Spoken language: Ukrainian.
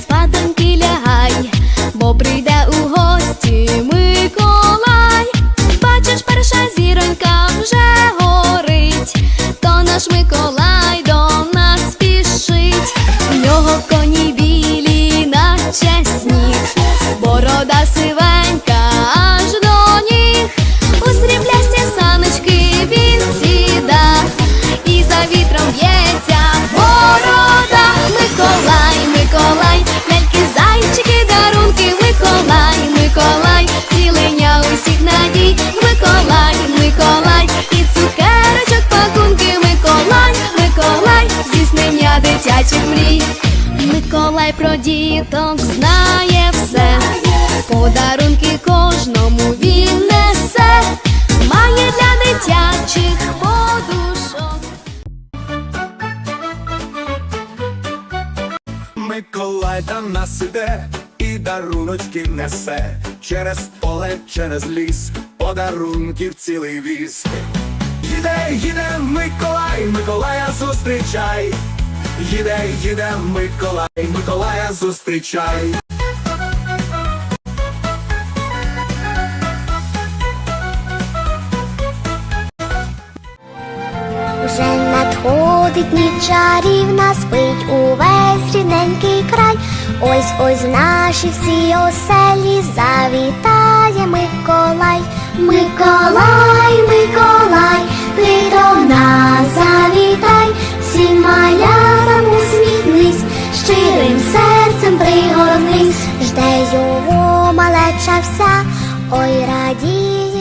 స్వాతంత్ర Миколай про діток знає все, подарунки кожному він несе, має для дитячих подушок. Миколай до нас іде і даруночки несе через поле, через ліс, подарунків цілий віз. Їде, їде Миколай, Миколая зустрічай. Їде, їде Миколай, Миколая зустрічай. Вже надходить ніч чарівна, спить увесь рідненький край. Ось ось наші всі оселі завітає Миколай, Миколай, почався, ой радіє.